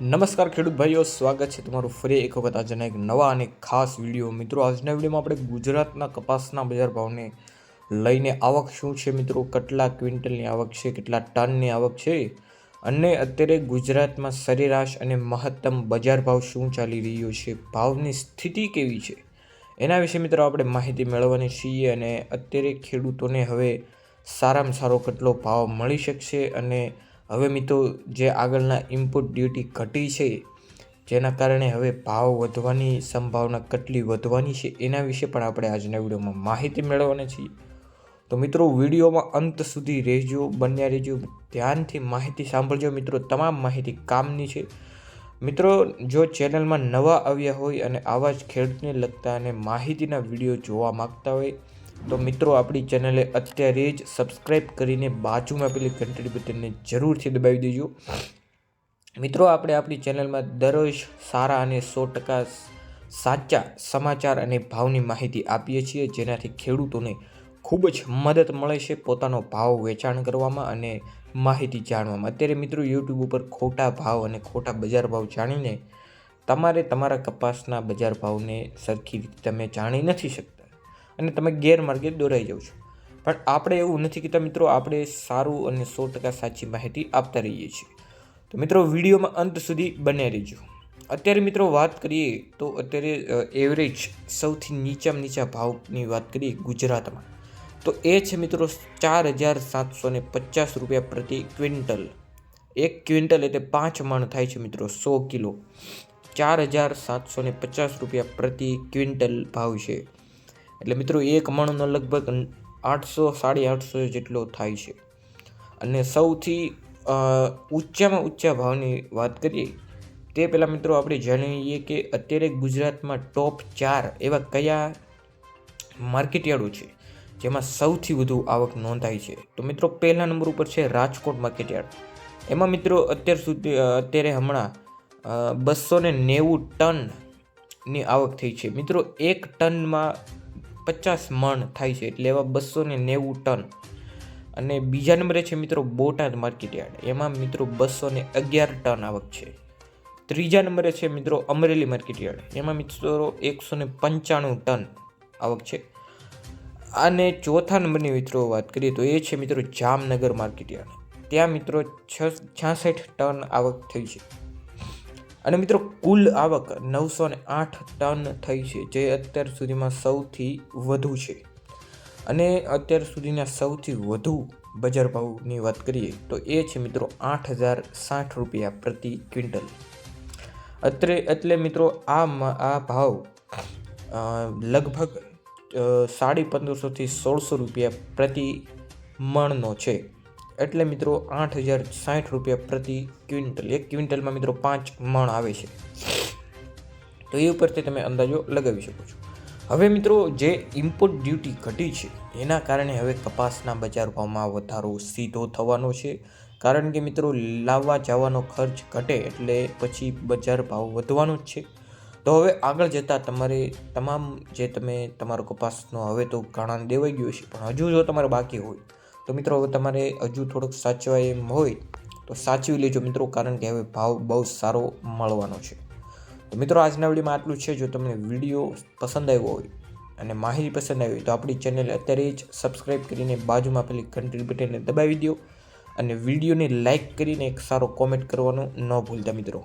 નમસ્કાર ખેડૂત ભાઈઓ, સ્વાગત છે તમારું ફરી એક વખત આજના એક નવા અને ખાસ વીડિયો. મિત્રો, આજના વિડીયોમાં આપણે ગુજરાતના કપાસના બજાર ભાવને લઈને આવક શું છે મિત્રો? કેટલા ક્વિન્ટલની આવક છે? કેટલા ટનની આવક છે? અને અત્યારે ગુજરાતમાં સરેરાશ અને મહત્તમ બજાર ભાવ શું ચાલી રહ્યો છે? ભાવની સ્થિતિ કેવી છે? એના વિશે મિત્રો આપણે માહિતી મેળવવાની છીએ અને અત્યારે ખેડૂતોને હવે સારામાં સારો કેટલો ભાવ મળી શકશે અને હવે મિત્રો, જે આગળના ઇનપુટ ડ્યુટી ઘટી છે, જેના કારણે હવે ભાવ વધવાની સંભાવના કેટલી વધવાની છે, એના વિશે પણ આપણે આજના વિડીયોમાં માહિતી મેળવવાની છીએ. તો મિત્રો, વિડીયોમાં અંત સુધી રહેજો, બન્યા રહેજો, ધ્યાનથી માહિતી સાંભળજો. મિત્રો, તમામ માહિતી કામની છે. મિત્રો, જો ચેનલમાં નવા આવ્યા હોય અને આવા જ ખેડૂતને લગતા અને માહિતીના વીડિયો જોવા માગતા હોય તો મિત્રો, આપણી ચેનલે અત્યારે જ સબસ્ક્રાઈબ કરીને બાજુમાં પેલી ઘંટડી બટનને જરૂરથી દબાવી દેજો. મિત્રો, આપણે આપણી ચેનલમાં દરરોજ સારા અને સો ટકા સાચા સમાચાર અને ભાવની માહિતી આપીએ છીએ, જેનાથી ખેડૂતોને ખૂબ જ મદદ મળે છે પોતાનો ભાવ વેચાણ કરવામાં અને માહિતી જાણવામાં. અત્યારે મિત્રો યુટ્યુબ ઉપર ખોટા ભાવ અને ખોટા બજાર ભાવ જાણીને તમારે તમારા કપાસના બજાર ભાવને સરખી રીતે તમે જાણી નથી શકતા. અને તમે ગેરમાર્ગે દોરાઈ જાઓ છો. પણ આપણે એવું નથી કહેતા મિત્રો, આપણે સારું અને સો ટકા સાચી માહિતી આપતા રહીએ છીએ. તો મિત્રો, વિડીયોમાં અંત સુધી બને રહેજો. અત્યારે મિત્રો વાત કરીએ તો અત્યારે એવરેજ સૌથી નીચામાં નીચા ભાવની વાત કરીએ ગુજરાતમાં. તો એ છે મિત્રો, ચાર હજાર સાતસો ને પચાસ રૂપિયા પ્રતિ ક્વિન્ટલ. એક ક્વિન્ટલ એટલે પાંચ મણ થાય છે મિત્રો, સો કિલો. ચાર હજાર સાતસો ને પચાસ રૂપિયા પ્રતિ ક્વિન્ટલ ભાવ છે. એટલે મિત્રો, એક મણનો લગભગ આઠસો, સાડી આઠસો જેટલો થાય છે. અને સૌથી ઊંચામાં ઊંચા ભાવની વાત કરીએ, તે પહેલાં મિત્રો આપણે જાણીએ કે અત્યારે ગુજરાતમાં ટોપ ચાર એવા કયા માર્કેટયાર્ડો છે, જેમાં સૌથી વધુ આવક નોંધાય છે? તો મિત્રો, પહેલા નંબર ઉપર છે રાજકોટ માર્કેટયાર્ડ. એમાં મિત્રો, અત્યાર સુધી અત્યારે હમણાં બસો ને નેવું ટનની આવક થઈ છે. મિત્રો, એક ટનમાં પચાસ મણ થાય છે એટલે એવા બસો ને નેવું ટન. અને બીજા નંબરે છે મિત્રો બોટાદ માર્કેટયાર્ડ. એમાં મિત્રો બસો ને અગિયાર ટન આવક છે. ત્રીજા નંબરે છે મિત્રો અમરેલી માર્કેટયાર્ડ. એમાં મિત્રો એકસો ને પંચાણું ટન આવક છે. અને ચોથા નંબરની મિત્રો વાત કરીએ તો એ છે મિત્રો જામનગર માર્કેટયાર્ડ. ત્યાં મિત્રો છ છાસઠ ટન આવક થઈ છે. અને મિત્રો, કુલ આવક નવસો ને આઠ ટન થઈ છે, જે અત્યાર સુધીમાં સૌથી વધુ છે. અને અત્યાર સુધીના સૌથી વધુ બજાર ભાવની વાત કરીએ તો એ છે મિત્રો, આઠ હજાર સાઠ રૂપિયા પ્રતિ ક્વિન્ટલ. અત્રે, એટલે મિત્રો, આ આ ભાવ લગભગ સાડી પંદરસોથી સોળસો રૂપિયા પ્રતિ મણનો છે. એટલે મિત્રો આઠ હજાર સાઠ રૂપિયા પ્રતિ ક્વિન્ટલ. એક ક્વિન્ટલમાં મિત્રો પાંચ મણ આવે છે. તો એ ઉપરથી તમે અંદાજો લગાવી શકો છો. હવે મિત્રો જે ઇમ્પોર્ટ ડ્યુટી ઘટી છે, એના કારણે હવે કપાસના બજાર ભાવમાં વધારો સીધો થવાનો છે. કારણ કે મિત્રો લાવવા જવાનો ખર્ચ ઘટે એટલે પછી બજાર ભાવ વધવાનો જ છે. તો હવે આગળ જતાં તમારે તમામ જે તમે તમારો કપાસનો હવે તો ઘણા દેવાઈ ગયો છે પણ હજુ જો તમારે બાકી હોય તો મિત્રો, હવે તમારે હજુ થોડુંક સાચવા એમ હોય તો સાચવી લેજો મિત્રો, કારણ કે હવે ભાવ બહુ સારો મળવાનો છે. તો મિત્રો, આજના વિડીયોમાં આટલું છે. જો તમને વીડિયો પસંદ આવ્યો હોય અને માહિતી પસંદ આવી તો આપણી ચેનલ અત્યારે જ સબસ્ક્રાઈબ કરીને બાજુમાં પેલી ઘંટી બટનને દબાવી દો અને વિડીયોને લાઇક કરીને એક સારો કોમેન્ટ કરવાનું ન ભૂલતા મિત્રો.